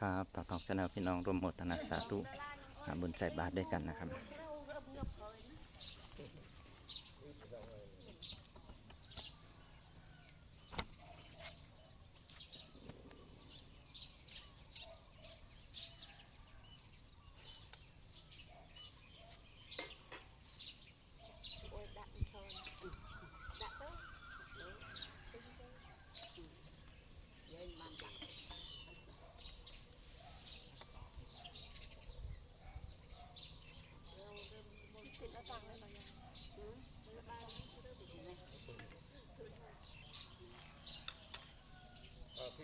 ครับต่อทองชาแนลพี่น้องร่วมหมทนาสาธุหาบุญใส่บาตรด้วยกันนะครับ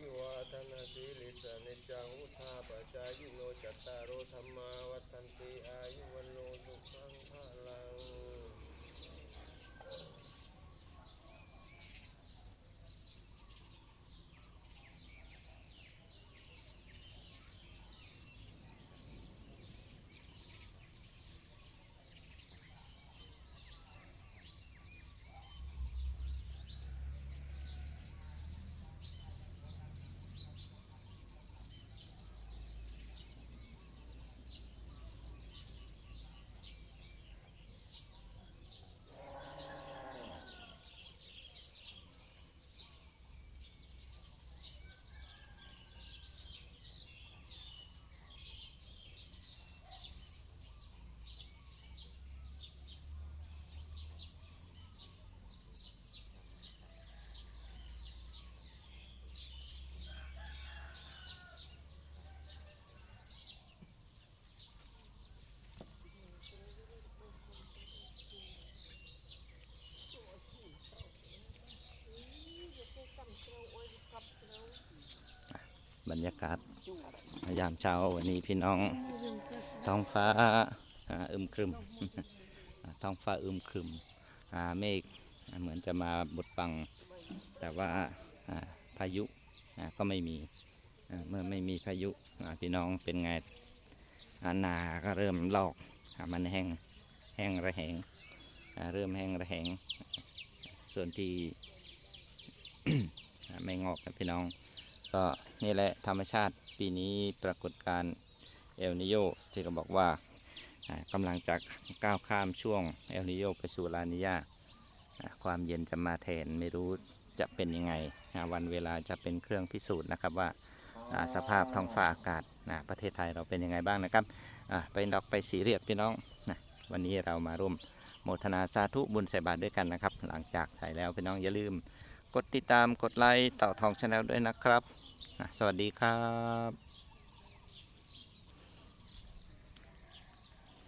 ิวาทนาสีลิสนิจังุธาปจายโนจัตตารโอธรรมาวัฏันติอายุวันโนสุขังภาลัง บรรยากาศยามเช้าวันนี้พี่น้อง ท้องฟ้าอึมครึม ท้องฟ้าอึมครึมเมฆเหมือนจะมาบดบัง แต่ว่าพายุก็ไม่มีเมื่อไม่มีพายุพี่น้องเป็นไงอานาก็เริ่มลอกมันแห้งแห้งระแหงเริ่มแห้งระแหง ส่วนที่ไม่งอกนะพี่น้อง ก็นี่แหละธรรมชาติปีนี้ปรากฏการเอลนิโยที่เราบอกว่ากำลังจะก้าวข้ามช่วงเอลนิโยไปสู่ลานิยาความเย็นจะมาแทนไม่รู้จะเป็นยังไงวันเวลาจะเป็นเครื่องพิสูจน์นะครับว่าสภาพท้องฟ้าอากาศประเทศไทยเราเป็นยังไงบ้างนะครับไปดอกไปสีเรียบพี่น้องวันนี้เรามาร่วมโมทนาสาธุบุญใส่บาตรด้วยกันนะครับ หลังจากใส่แล้วพี่น้องอย่าลืม กดติดตามกดไลค์เต่าทองชาแนลด้วยนะครับอะสวัสดีครับ